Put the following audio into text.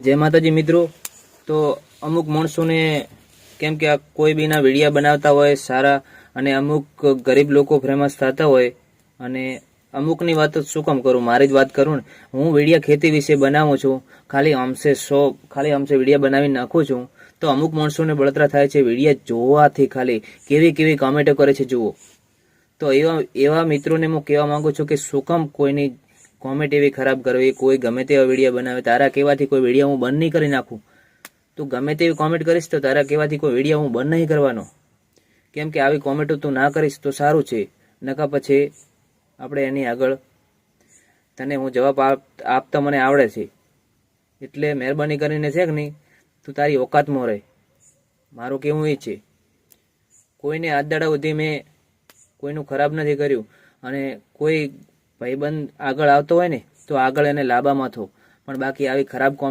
જય માતાજી મિત્રો. તો અમુક માણસોને કેમ કે આ કોઈ બીના વિડીયા બનાવતા હોય સારા અને અમુક ગરીબ લોકો ફેમસ થતા હોય અને અમુકની વાત શું કામ કરું, મારી જ વાત કરું ને. હું વિડીયા ખેતી વિશે બનાવું છું, ખાલી આમસે સો, ખાલી આમસે વિડીયા બનાવી નાખું છું. તો અમુક માણસોને બળતરા થાય છે વિડીયા જોવાથી ખાલી. કેવી કેવી કોમેન્ટો કરે છે જુઓ. તો એવા એવા મિત્રોને હું કહેવા માંગુ છું કે શું કામ કોઈની કોમેન્ટ એવી ખરાબ કરવી, કોઈ ગમે તેવા વીડિયો બનાવે, તારા કહેવાથી કોઈ વીડિયો હું બંધ નહીં કરી નાખું. તું ગમે તેવી કોમેન્ટ કરીશ તો તારા કહેવાથી કોઈ વીડિયો હું બંધ નહીં કરવાનો. કેમ કે આવી કોમેન્ટો તું ના કરીશ તો સારું છે. નકા પછી આપણે એની આગળ તને હું જવાબ આપ- આપતા મને આવડે છે. એટલે મહેરબાની કરીને છે કે નહીં, તું તારી ઓકાતમાં રહે. મારું કેવું એ છે. કોઈને હાથ દાડા સુધી મેં કોઈનું ખરાબ નથી કર્યું અને કોઈ ભાઈબંધ આગળ આવતો હોય ને, તો આગળ એને લાંબામાં થો. પણ બાકી આવી ખરાબ કોમેન્ટ